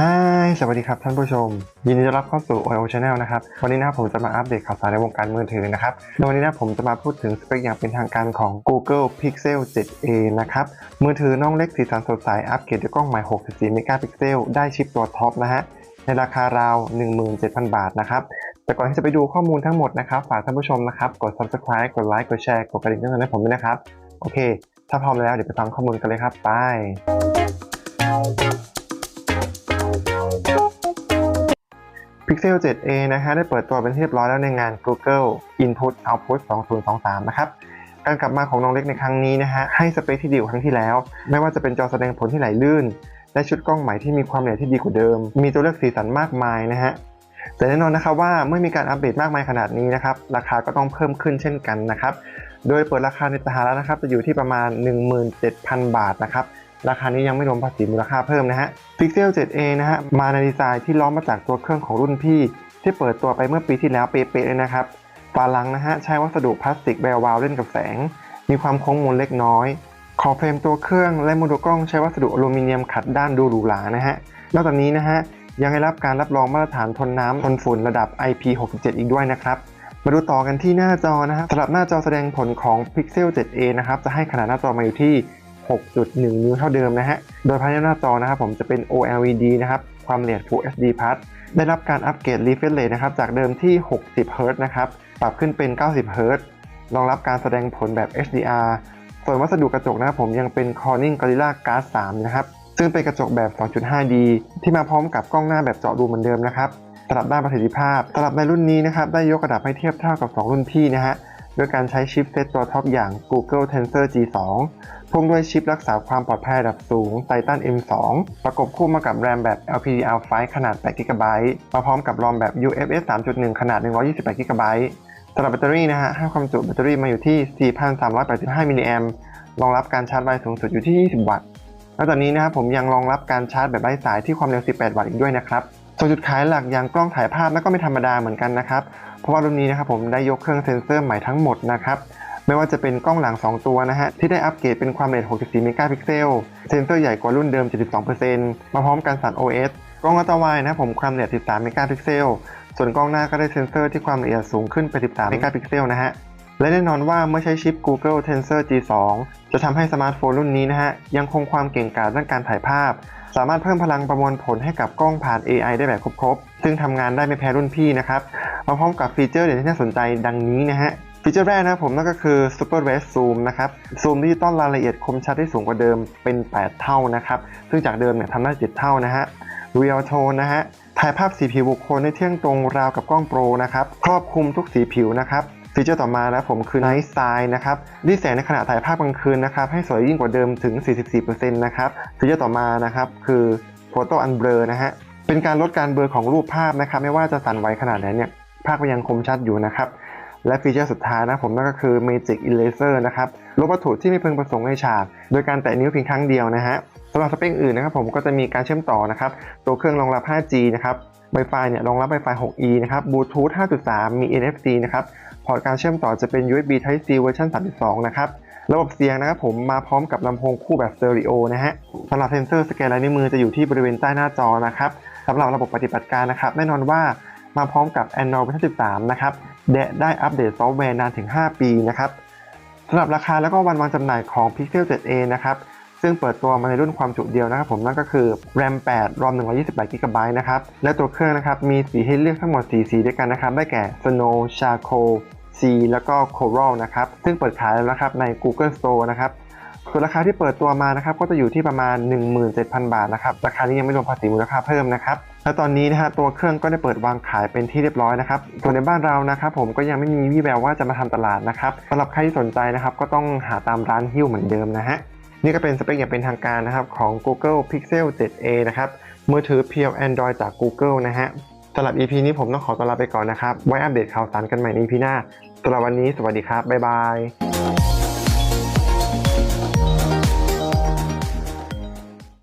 ฮายสวัสดีครับท่านผู้ชม ยินดีต้อนรับเข้าสู่ OIO Channel นะครับ วันนี้นะครับผมจะมาอัปเดตข่าวสารในวงการมือถือนะครับในวันนี้นะผมจะมาพูดถึงสเปคอย่างเป็นทางการของ Google Pixel 7a นะครับ มือถือน้องเล็กสีสันสดใส อัปเกรดด้วยกล้องใหม่ 64 เมกะพิกเซล ได้ชิปตัวท็อปนะฮะ ในราคาราว 17,000 บาทนะครับแต่ก่อนที่จะไปดูข้อมูลทั้งหมดนะครับ ฝากท่านผู้ชมนะครับ กด subscribe กดไลค์ กดแชร์ กดกระดิ่งเตือนให้ผมด้วยนะครับ โอเค ถ้าพร้อมแล้วเดี๋ยวไปฟังข้อมูลกันเลยครับ ไป Pixel 7a นะฮะได้เปิดตัวเป็นที่เรียบร้อยแล้วในงาน Google Input Output 2023 นะครับ การกลับมาของน้องเล็กในครั้งนี้นะฮะให้สเปคที่ดีกว่าครั้งที่แล้ว ไม่ว่าจะเป็นจอแสดงผลที่ไหลลื่น และชุดกล้องใหม่ที่มีความละเอียดที่ดีกว่าเดิม มีตัวเลือกสีสันมากมายนะฮะแต่แน่นอนนะครับว่าเมื่อมีการอัปเดตมากมายขนาดนี้นะครับราคาก็ต้องเพิ่มขึ้นเช่นกันนะครับโดยเปิดราคาในสหรัฐนะครับจะอยู่ที่ประมาณ 17,000 บาทนะครับ ราคานี้ยังไม่รวมภาษีมูลค่าเพิ่มนะฮะ Pixel 7a นะฮะ มาในดีไซน์ที่ล้อมมาจากตัวเครื่องของรุ่นพี่ ที่เปิดตัวไปเมื่อปีที่แล้วเป๊ะๆเลยนะครับฝาหลังนะฮะ ใช้วัสดุพลาสติกแวววาวเล่นกับแสง มีความโค้งมนเล็กน้อย ขอบเฟรมตัวเครื่องและโมดูลกล้องใช้วัสดุอลูมิเนียมขัดด้านดูหรูหรานะฮะ นอกจากนี้นะฮะยังได้รับการรับรองมาตรฐานทนน้ำทนฝุ่นระดับ IP67 อีกด้วยนะครับมาดูต่อกันที่หน้าจอนะครับสำหรับหน้าจอแสดงผลของ Pixel 7a นะครับ จะให้ขนาดหน้าจอมาอยู่ที่ 6.1 นิ้วเท่าเดิมนะฮะ โดยภายในหน้าจอนะครับผมจะเป็น OLED นะครับ ความละเอียด Full HD Plus ได้รับการอัปเกรด refresh rate นะครับ จากเดิมที่ 60 Hz นะครับ ปรับขึ้นเป็น 90 Hz รองรับการแสดงผลแบบ HDR ส่วนวัสดุกระจกนะครับผมยังเป็น Corning Gorilla Glass 3 นะครับ ซึ่งเป็นกระจกแบบ 2.5D ที่มาพร้อมกับกล้องหน้าแบบเจาะรูเหมือนเดิมนะครับสำหรับด้านประสิทธิภาพสำหรับในรุ่นนี้นะครับได้ยกระดับให้เทียบเท่ากับ 2 รุ่นพี่นะฮะ โดยการใช้ชิปเซตตัวท็อปอย่าง Google Tensor G2 พ่วงด้วยชิปรักษาความปลอดภัยระดับสูง Titan M2 ประกบคู่มากับแรมแบบ LPDDR5 ขนาด 8GB มาพร้อมกับรอมแบบ UFS 3.1 ขนาด 128GB สำหรับแบตเตอรี่นะฮะให้ความจุแบตเตอรี่มาอยู่ที่ 4,385 มิลลิแอมรองรับการชาร์จไวสูงสุดอยู่ที่ 20 วัตต์ นอกจากนี้นะครับผมยังรองรับการชาร์จแบบไร้สายที่ความเร็ว 18 วัตต์อีกด้วยนะครับ ส่วนจุดขายหลักอย่างกล้องถ่ายภาพนั่นก็ไม่ธรรมดาเหมือนกันนะครับ เพราะว่ารุ่นนี้นะครับผมได้ยกเครื่องเซ็นเซอร์ใหม่ทั้งหมดนะครับไม่ว่าจะเป็นกล้องหลัง 2 ตัวนะฮะ ที่ได้อัปเกรดเป็นความละเอียด 64 เมกะพิกเซล เซนเซอร์ใหญ่กว่ารุ่นเดิม 72%มาพร้อมกันสั่น OS กล้องอัลตร้าไวนะผมความละเอียด 13 เมกะพิกเซล ส่วนกล้องหน้าก็ได้เซนเซอร์ที่ความละเอียดสูงขึ้นไป 13 เมกะพิกเซลนะฮะ และแน่นอนว่าเมื่อใช้ชิป Google Tensor G2 จะทำให้สมาร์ทโฟนรุ่นนี้นะฮะ ยังคงความเก่งกาจด้านการถ่ายภาพ สามารถเพิ่มพลังประมวลผลให้กับกล้องผ่าน AI ได้แบบครบๆ ซึ่งทำงานได้ไม่แพ้รุ่นพี่นะครับ มาพร้อมกับฟีเจอร์เด่นที่น่าสนใจดังนี้นะฮะ ฟีเจอร์แรกนะผมนั่นก็คือ Super Red Zoom นะครับ ซูมดิจิตอลรายละเอียดคมชัดที่สูงกว่าเดิมเป็น 8 เท่านะครับ ซึ่งจากเดิมเนี่ยทำได้ 7 เท่านะฮะ Real Tone นะฮะ ถ่ายภาพสีผิวบุคคลได้เที่ยงตรงราวกับกล้องโปรนะครับ ครอบคลุมทุกสีผิวนะครับ ฟีเจอร์ต่อมานะผมคือ Night Size นะครับดีแสงในขณะถ่ายภาพกลางคืนนะครับให้สวยยิ่งกว่าเดิมถึง 44%นะครับฟีเจอร์ต่อมานะครับคือ Photo Unblur นะฮะเป็นการลดการเบลอของรูปภาพนะครับไม่ว่าจะสั่นไหวขนาดไหนเนี่ยภาพก็ยังคมชัดอยู่นะครับและฟีเจอร์สุดท้ายนะผมนั่นก็คือ Magic Eraser นะครับลบวัตถุที่ไม่พึงประสงค์ในฉาก โดยการแตะนิ้วเพียงครั้งเดียวนะฮะสำหรับสเปคอื่นนะครับผมก็จะมีการเชื่อมต่อนะครับตัวเครื่องรองรับ 5G นะครับ Wi-Fi เนี่ยรองรับ Wi-Fi 6E นะครับ Bluetooth 5.3 มี NFC นะครับพอร์ตการเชื่อมต่อจะเป็น USB Type C เวอร์ชัน32 นะครับระบบเสียงนะครับผมมาพร้อมกับลำโพงคู่แบบสเตอริโอนะฮะสำหรับเซนเซอร์สแกนลายนิ้วมือจะอยู่ที่บริเวณใต้หน้าจอนะครับสำหรับระบบปฏิบัติการนะครับแน่นอนว่ามาพร้อมกับ Android เวอร์ชัน13 นะครับและได้อัปเดตซอฟต์แวร์นานถึง 5 ปีนะครับสำหรับราคาแล้วก็วันวางจำหน่ายของ Pixel 7a นะครับ ซึ่งเปิดตัวมาในรุ่นความจุเดียวนะครับผมนั่นก็คือ RAM 8 ROM 128 GB นะครับ และตัวเครื่องนะครับมีสีให้เลือกทั้งหมด 4 สีด้วยกันนะครับ ได้แก่ Snow Charcoal C แล้วก็ Coral นะครับ ซึ่งเปิดขายแล้วนะครับใน Google Store นะครับส่วนราคาที่เปิดตัวมานะครับก็จะอยู่ที่ประมาณ 17,000 บาทนะครับราคานี้ยังไม่รวมภาษีมูลค่าเพิ่มนะครับและตอนนี้นะฮะตัวเครื่องก็ได้เปิดวางขายเป็นที่เรียบร้อยนะครับส่วนในบ้านเรานะครับผมก็ยังไม่มีวี่แววว่าจะมาทำตลาดนะครับสำหรับใครที่สนใจนะครับก็ต้องหาตามร้านฮิ้วเหมือนเดิมนะฮะ นี่ก็เป็นสเปคอย่างเป็นทางการนะครับของ Google Pixel 7a นะครับมือถือเพียว Android จาก Google นะฮะสำหรับ EP นี้ผมต้องขอตัวลาไปก่อนนะครับ ไว้อัปเดตข่าวสารกันใหม่ใน EP หน้าสำหรับวันนี้สวัสดีครับ บ๊ายบาย